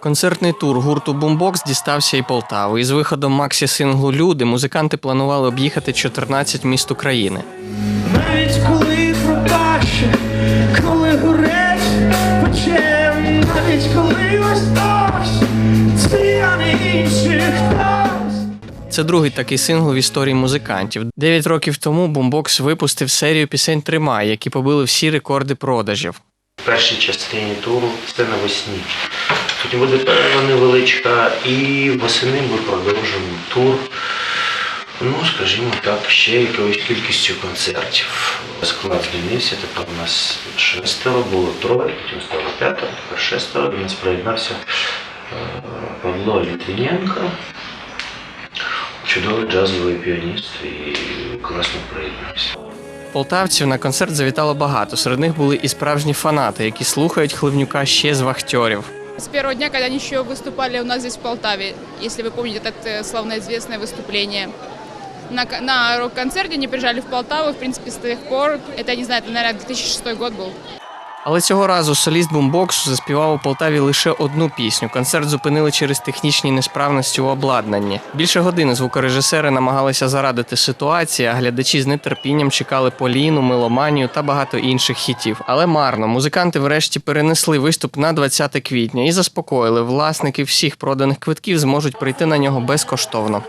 Концертний тур гурту Бумбокс дістався і Полтаву. Із виходом Максі синглу Люди музиканти планували об'їхати 14 міст України. Навіть коли пропаще, коли горить пече, навіть коли це я не інший хтось. Це другий такий сингл в історії музикантів. Дев'ять років тому Бумбокс випустив серію пісень Тримай, які побили всі рекорди продажів. Першій частині туру це навесні. Потім буде перерва невеличка, і восени ми продовжимо тур. Ну, скажімо так, ще якоюсь кількістю концертів. Склад змінився, тепер у нас шестеро, було троє, потім стало п'ятеро, тепер шестеро. До нас приєднався е, Павло Літвіненко, чудовий джазовий піаніст і класно приєднався. Полтавців на концерт завітало багато. Серед них були і справжні фанати, які слухають Хливнюка ще з вахтьорів. С первого дня, когда они еще выступали у нас здесь в Полтаве, если вы помните это э, славноизвестное выступление. На, к- на рок-концерте они приезжали в Полтаву, в принципе, с тех пор, это, я не знаю, это, наверное, 2006 год был. Але цього разу соліст бумбоксу заспівав у Полтаві лише одну пісню. Концерт зупинили через технічні несправності у обладнанні. Більше години звукорежисери намагалися зарадити ситуації, а глядачі з нетерпінням чекали Поліну, Меломанію та багато інших хітів. Але марно музиканти врешті перенесли виступ на 20 квітня і заспокоїли власники всіх проданих квитків зможуть прийти на нього безкоштовно.